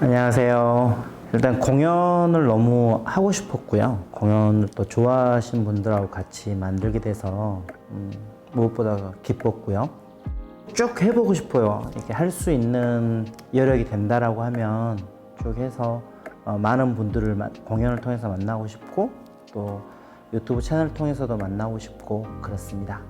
안녕하세요. 일단 공연을 너무 하고 싶었고요. 공연을 또 좋아하시는 분들하고 같이 만들게 돼서 음, 무엇보다 기뻤고요. 쭉 해보고 싶어요. 이렇게 할 수 있는 여력이 된다라고 하면 쭉 해서 어, 많은 분들을 마- 공연을 통해서 만나고 싶고 또 유튜브 채널을 통해서도 만나고 싶고 그렇습니다.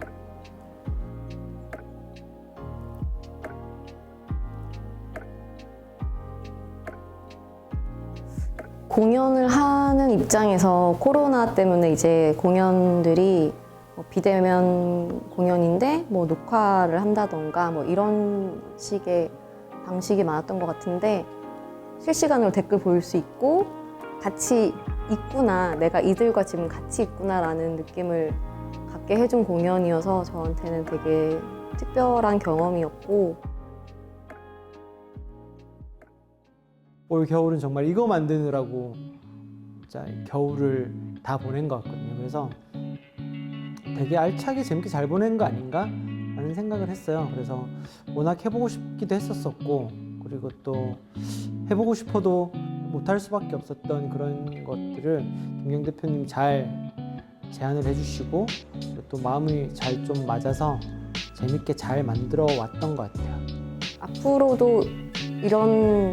공연을 하는 입장에서 코로나 때문에 이제 공연들이 뭐 비대면 공연인데 뭐 녹화를 한다던가 뭐 이런 식의 방식이 많았던 것 같은데 실시간으로 댓글 볼 수 있고 같이 있구나 내가 이들과 지금 같이 있구나라는 느낌을 갖게 해준 공연이어서 저한테는 되게 특별한 경험이었고 올 겨울은 정말 이거 만드느라고 진짜 겨울을 다 보낸 것 같거든요. 그래서 되게 알차게 재밌게 잘 보낸 거 아닌가? 라는 생각을 했어요. 그래서 워낙 해보고 싶기도 했었었고 그리고 또 해보고 싶어도 못할 수밖에 없었던 그런 것들을 김경 대표님 잘 제안을 해주시고 또 마음이 잘 좀 맞아서 재밌게 잘 만들어 왔던 것 같아요. 앞으로도 이런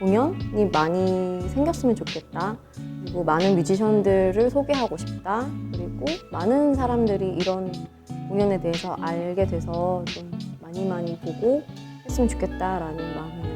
공연이 많이 생겼으면 좋겠다. 그리고 많은 뮤지션들을 소개하고 싶다. 그리고 많은 사람들이 이런 공연에 대해서 알게 돼서 좀 많이 많이 보고 했으면 좋겠다라는 마음이